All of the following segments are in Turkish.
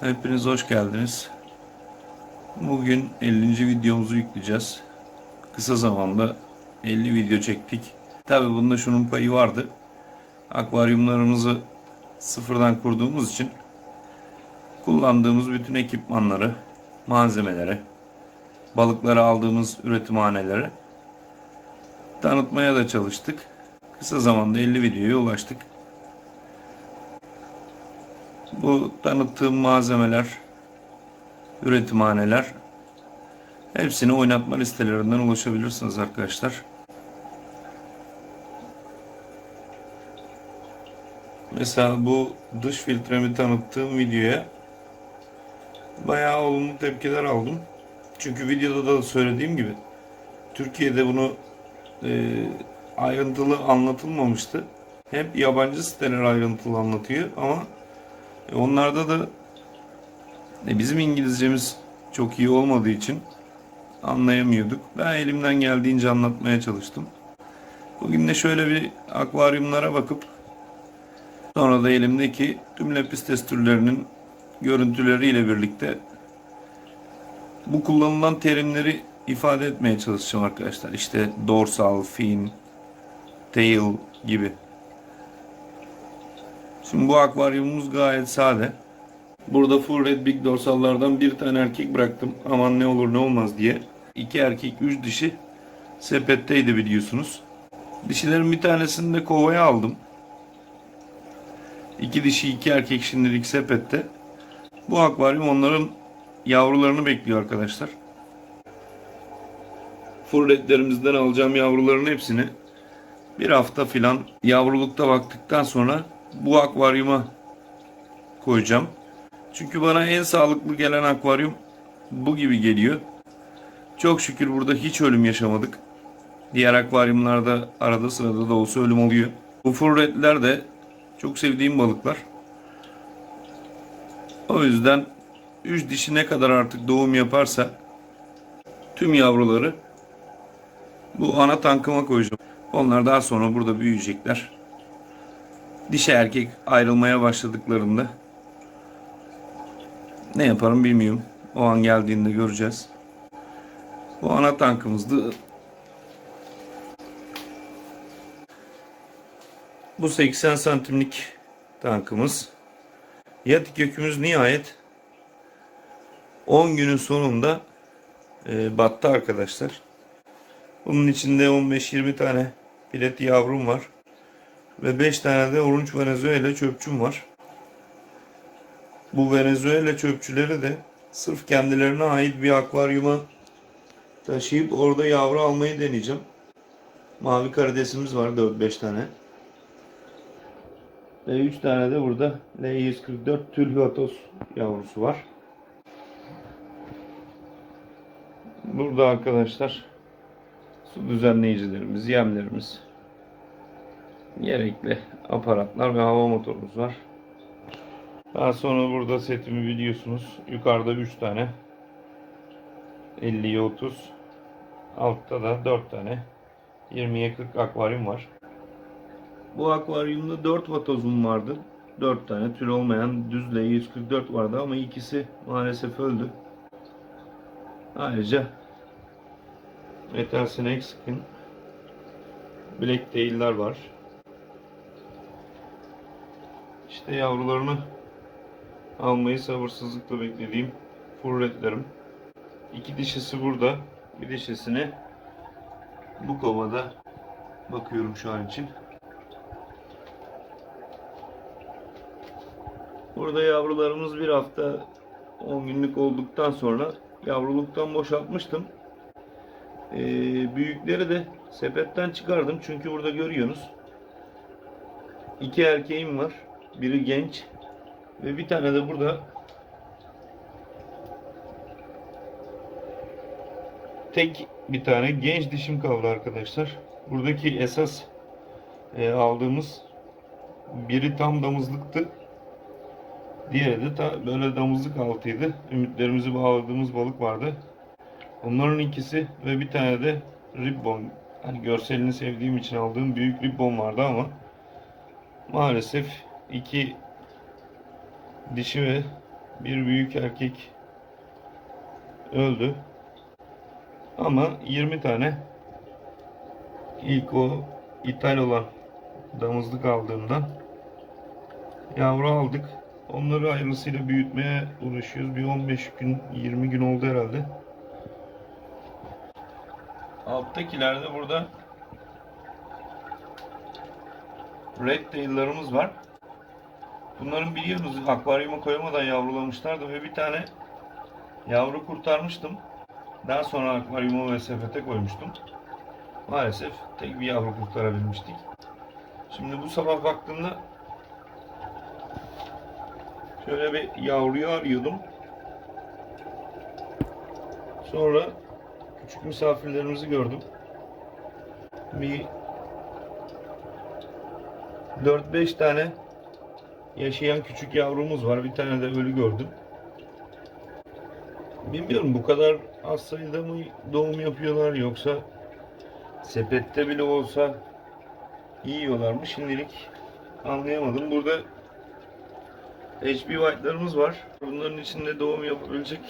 Hepiniz hoş geldiniz. Bugün 50. videomuzu yükleyeceğiz. Kısa zamanda 50 video çektik. Tabi bunda şunun payı vardı. Akvaryumlarımızı sıfırdan kurduğumuz için kullandığımız bütün ekipmanları, malzemeleri, balıkları aldığımız üretimhanelere tanıtmaya da çalıştık. Kısa zamanda 50 videoya ulaştık. Bu tanıttığım malzemeler, üretimhaneler hepsini oynatma listelerinden ulaşabilirsiniz arkadaşlar. Mesela bu dış filtremi tanıttığım videoya bayağı olumlu tepkiler aldım. Çünkü videoda da söylediğim gibi Türkiye'de bunu e, ayrıntılı anlatılmamıştı. Hep yabancı siteler ayrıntılı anlatıyor ama onlarda da e, bizim İngilizcemiz çok iyi olmadığı için anlayamıyorduk. Ben elimden geldiğince anlatmaya çalıştım. Bugün de şöyle bir akvaryumlara bakıp sonra da elimdeki tüm lepistes türlerinin görüntüleriyle birlikte bu kullanılan terimleri ifade etmeye çalışacağım arkadaşlar. İşte dorsal, fin, tail gibi. Şimdi bu akvaryumumuz gayet sade. Burada full red big dorsallardan bir tane erkek bıraktım. Aman ne olur ne olmaz diye. İki erkek, üç dişi sepetteydi biliyorsunuz. Dişilerin bir tanesini de kovaya aldım. İki dişi, iki erkek şimdilik sepette. Bu akvaryum onların yavrularını bekliyor arkadaşlar. Full redlerimizden alacağım yavruların hepsini bir hafta filan yavrulukta baktıktan sonra bu akvaryuma koyacağım. Çünkü bana en sağlıklı gelen akvaryum bu gibi geliyor. Çok şükür burada hiç ölüm yaşamadık. Diğer akvaryumlarda arada sırada da olsa ölüm oluyor. Bu full redler de çok sevdiğim balıklar. O yüzden 3 dişi ne kadar artık doğum yaparsa tüm yavruları bu ana tankıma koyacağım. Onlar daha sonra burada büyüyecekler. Dişi erkek ayrılmaya başladıklarında ne yaparım bilmiyorum. O an geldiğinde göreceğiz. Bu ana tankımızdı. Bu 80 santimlik tankımız. Yatık gökümüz nihayet 10 günün sonunda e, battı arkadaşlar. Bunun içinde 15-20 tane pilet yavrum var. Ve 5 tane de orange Venezuela çöpçüm var. Bu Venezuela çöpçüleri de sırf kendilerine ait bir akvaryuma taşıyıp orada yavru almayı deneyeceğim. Mavi karidesimiz var 4-5 tane. Ve 3 tane de burada L144 Tülhuatos yavrusu var. Burada arkadaşlar su düzenleyicilerimiz, yemlerimiz, gerekli aparatlar ve hava motorumuz var. Daha sonra burada setimi biliyorsunuz. Yukarıda 3 tane 50'ye 30 altta da 4 tane 20'ye 40 akvaryum var. Bu akvaryumda 4 vatozum vardı. 4 tane tür olmayan düz L144 vardı ama ikisi maalesef öldü. Ayrıca Metal Snake Skin Black Tail'ler var. İşte yavrularını almayı sabırsızlıkla beklediğim furretlerim. İki dişisi burada. Bir dişisine bu kovada bakıyorum şu an için. Burada yavrularımız bir hafta 10 günlük olduktan sonra yavruluktan boşaltmıştım. Ee, büyükleri de sepetten çıkardım çünkü burada görüyorsunuz. iki erkeğim var. Biri genç ve bir tane de burada tek bir tane genç dişim kaldı arkadaşlar. Buradaki esas e, aldığımız biri tam damızlıktı. Diğeri de ta böyle damızlık altıydı. Ümitlerimizi bağladığımız balık vardı. Onların ikisi ve bir tane de ribbon. Hani görselini sevdiğim için aldığım büyük ribbon vardı ama maalesef iki dişi ve bir büyük erkek öldü. Ama 20 tane ilk o ithal olan damızlık aldığımdan yavru aldık. Onları hayırlısıyla büyütmeye uğraşıyoruz. Bir 15 gün, 20 gün oldu herhalde. Alttakilerde burada Red Tail'larımız var. Bunların biliyorsunuz akvaryuma koyamadan yavrulamışlardı ve bir tane yavru kurtarmıştım. Daha sonra akvaryuma ve sepete koymuştum. Maalesef tek bir yavru kurtarabilmiştik. Şimdi bu sabah baktığımda şöyle bir yavruyu arıyordum. Sonra küçük misafirlerimizi gördüm. Bir 4-5 tane yaşayan küçük yavrumuz var. Bir tane de ölü gördüm. Bilmiyorum bu kadar az sayıda mı doğum yapıyorlar yoksa sepette bile olsa yiyorlar mı şimdilik anlayamadım. Burada HB White'larımız var. Bunların içinde doğum yapabilecek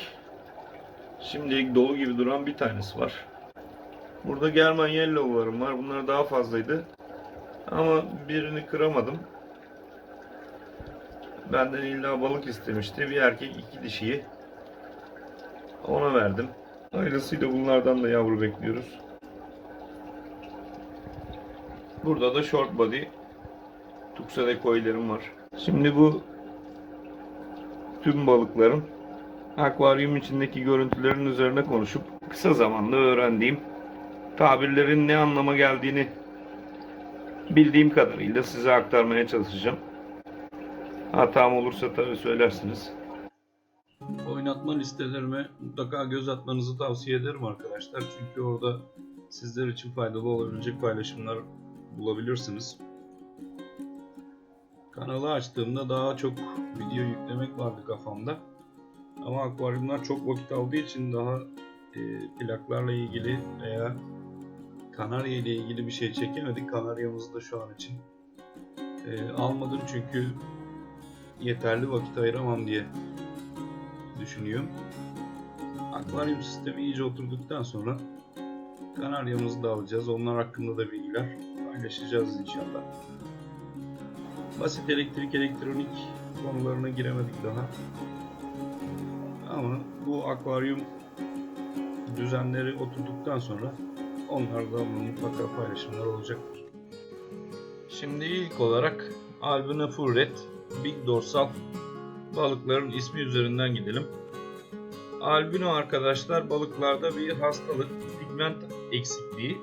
şimdilik dolu gibi duran bir tanesi var. Burada German Yellow'larım var. Bunlar daha fazlaydı. Ama birini kıramadım. Benden illa balık istemişti. Bir erkek iki dişiyi ona verdim. Ayrısıyla bunlardan da yavru bekliyoruz. Burada da short body Tuxedo koylarım var. Şimdi bu tüm balıkların akvaryum içindeki görüntülerin üzerine konuşup kısa zamanda öğrendiğim tabirlerin ne anlama geldiğini bildiğim kadarıyla size aktarmaya çalışacağım. Hatam olursa tabii söylersiniz. Oynatma listelerime mutlaka göz atmanızı tavsiye ederim arkadaşlar. Çünkü orada sizler için faydalı olabilecek paylaşımlar bulabilirsiniz. Kanalı açtığımda daha çok video yüklemek vardı kafamda. Ama akvaryumlar çok vakit aldığı için daha e, plaklarla ilgili veya kanarya ile ilgili bir şey çekemedik. Kanaryamızı da şu an için e, almadım çünkü yeterli vakit ayıramam diye düşünüyorum. Akvaryum sistemi iyice oturduktan sonra kanaryamızı da alacağız. Onlar hakkında da bilgiler paylaşacağız inşallah. Basit elektrik elektronik konularına giremedik daha. Ama bu akvaryum düzenleri oturduktan sonra onlardan mutlaka paylaşımlar olacaktır. Şimdi ilk olarak Albina Furret Big Dorsal balıkların ismi üzerinden gidelim. Albino arkadaşlar balıklarda bir hastalık, pigment eksikliği.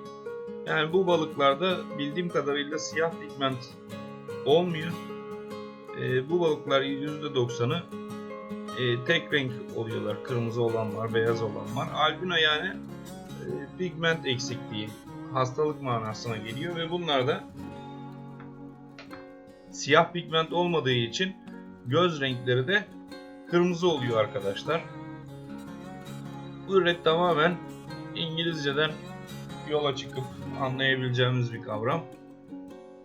Yani bu balıklarda bildiğim kadarıyla siyah pigment olmuyor. Ee, bu balıklar %90'ı e, tek renk oluyorlar. Kırmızı olan var, beyaz olan var. Albino yani e, pigment eksikliği hastalık manasına geliyor ve bunlar da siyah pigment olmadığı için göz renkleri de kırmızı oluyor arkadaşlar. Bu red tamamen İngilizceden yola çıkıp anlayabileceğimiz bir kavram.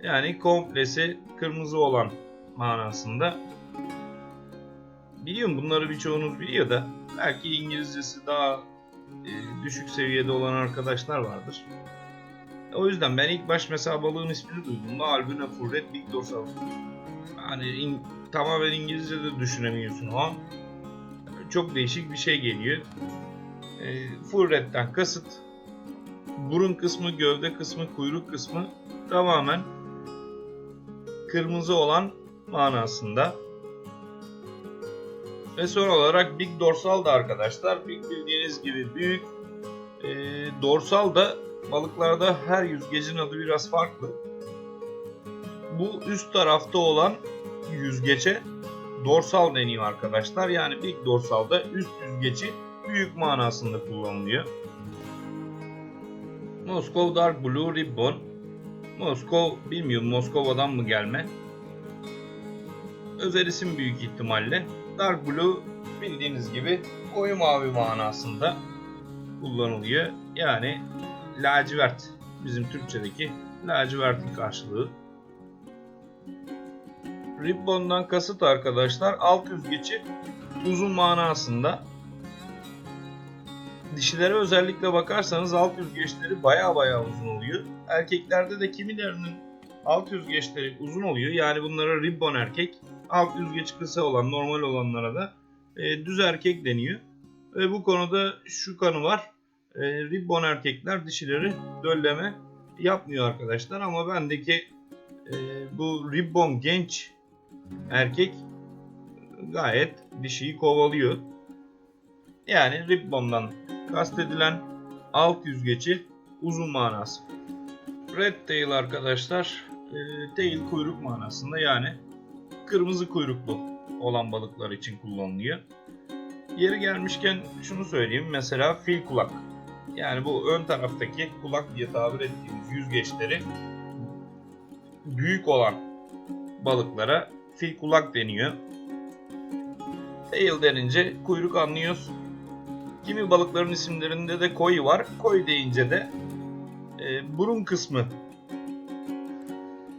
Yani komplesi kırmızı olan manasında. Biliyorum bunları birçoğunuz biliyor da belki İngilizcesi daha e, düşük seviyede olan arkadaşlar vardır. O yüzden ben ilk baş mesela balığın ismini duyduğumda Albina Furret Big Dorsal. Hani in, tamamen İngilizce de düşünemiyorsun o an. Çok değişik bir şey geliyor. E, Furret'ten kasıt burun kısmı, gövde kısmı, kuyruk kısmı tamamen kırmızı olan manasında. Ve son olarak Big Dorsal da arkadaşlar. Big bildiğiniz gibi büyük. E, dorsal da balıklarda her yüzgecin adı biraz farklı. Bu üst tarafta olan yüzgece dorsal deniyor arkadaşlar. Yani Big Dorsal'da üst yüzgeci büyük manasında kullanılıyor. Moskov Dark Blue Ribbon. Moskov bilmiyorum Moskova'dan mı gelme. Özel isim büyük ihtimalle. Dark Blue bildiğiniz gibi koyu mavi manasında kullanılıyor. Yani lacivert bizim Türkçedeki lacivertin karşılığı. Ribbon'dan kasıt arkadaşlar alt yüzgeci uzun manasında. Dişilere özellikle bakarsanız alt yüzgeçleri baya baya uzun oluyor. Erkeklerde de kimilerinin alt yüzgeçleri uzun oluyor. Yani bunlara ribbon erkek. Alt yüzgeç kısa olan normal olanlara da e, düz erkek deniyor. Ve bu konuda şu kanı var. E, ribbon erkekler dişileri dölleme yapmıyor arkadaşlar. Ama bendeki e, bu ribbon genç erkek gayet dişiyi kovalıyor. Yani ribbondan kastedilen alt yüzgeci uzun manası. Red tail arkadaşlar e, tail kuyruk manasında yani kırmızı kuyruklu olan balıklar için kullanılıyor. Yeri gelmişken şunu söyleyeyim. Mesela fil kulak. Yani bu ön taraftaki kulak diye tabir ettiğimiz yüzgeçleri büyük olan balıklara fil kulak deniyor. Tail denince kuyruk anlıyoruz. Kimi balıkların isimlerinde de koi var. Koi deyince de e, burun kısmı.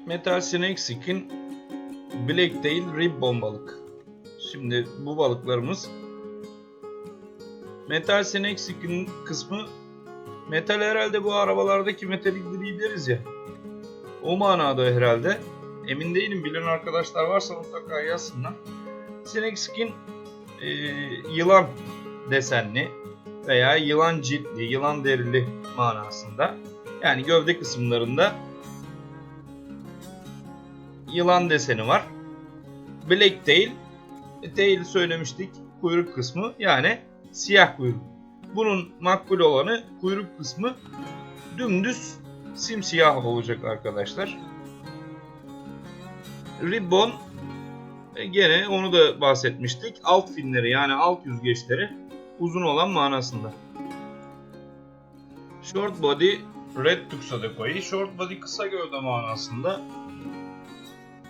Metal Snake Skin Blacktail Ribbon balık. Şimdi bu balıklarımız Metal Snake Skin kısmı metal herhalde bu arabalardaki metalik gri deriz ya. O manada herhalde. Emin değilim bilen arkadaşlar varsa mutlaka yazsınlar. Snake Skin e, yılan desenli veya yılan ciltli, yılan derili manasında. Yani gövde kısımlarında yılan deseni var. Black tail, e, tail söylemiştik kuyruk kısmı yani siyah kuyruk. Bunun makbul olanı kuyruk kısmı dümdüz simsiyah olacak arkadaşlar. Ribbon e, gene onu da bahsetmiştik. Alt finleri yani alt yüzgeçleri uzun olan manasında. Short body red tuxedo Short body kısa gövde manasında.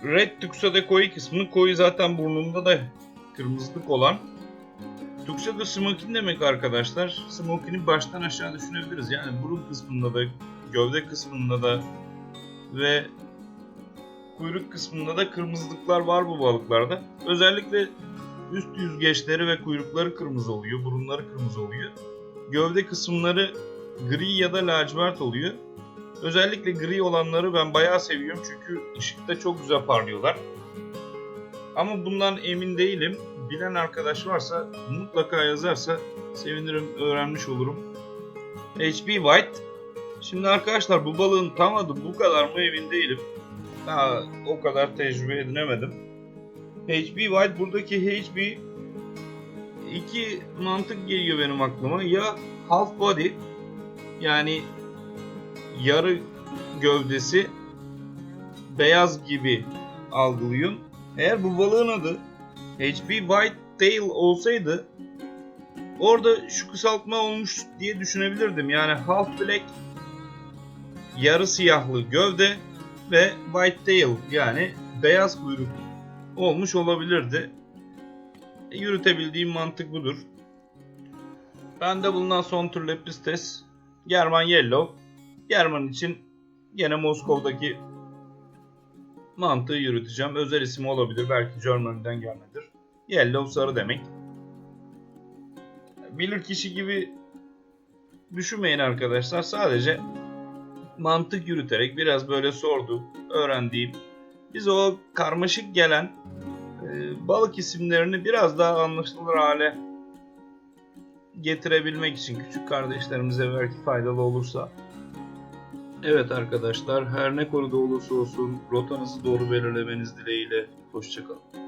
Red tuxedo kısmını koyu zaten burnunda da kırmızılık olan. Tuxedo smokin demek arkadaşlar. Smokini baştan aşağı düşünebiliriz. Yani burun kısmında da, gövde kısmında da ve kuyruk kısmında da kırmızılıklar var bu balıklarda. Özellikle üst yüzgeçleri ve kuyrukları kırmızı oluyor, burunları kırmızı oluyor. Gövde kısımları gri ya da lacivert oluyor. Özellikle gri olanları ben bayağı seviyorum çünkü ışıkta çok güzel parlıyorlar. Ama bundan emin değilim. Bilen arkadaş varsa mutlaka yazarsa sevinirim, öğrenmiş olurum. HB White. Şimdi arkadaşlar bu balığın tam adı bu kadar mı emin değilim. Daha o kadar tecrübe edinemedim. HB White buradaki HB iki mantık geliyor benim aklıma. Ya half body yani yarı gövdesi beyaz gibi algılıyorum. Eğer bu balığın adı HB White Tail olsaydı orada şu kısaltma olmuş diye düşünebilirdim. Yani half black yarı siyahlı gövde ve white tail yani beyaz kuyruk olmuş olabilirdi. E, yürütebildiğim mantık budur. Bende bulunan son tür Lepistes German Yellow. German için gene Moskov'daki mantığı yürüteceğim. Özel ismi olabilir. Belki Germany'den gelmedir. Yellow sarı demek. Bilir kişi gibi düşünmeyin arkadaşlar. Sadece mantık yürüterek biraz böyle sordu, öğrendiğim. Biz o karmaşık gelen e, balık isimlerini biraz daha anlaşılır hale getirebilmek için küçük kardeşlerimize belki faydalı olursa. Evet arkadaşlar her ne konuda olursa olsun rotanızı doğru belirlemeniz dileğiyle. Hoşçakalın.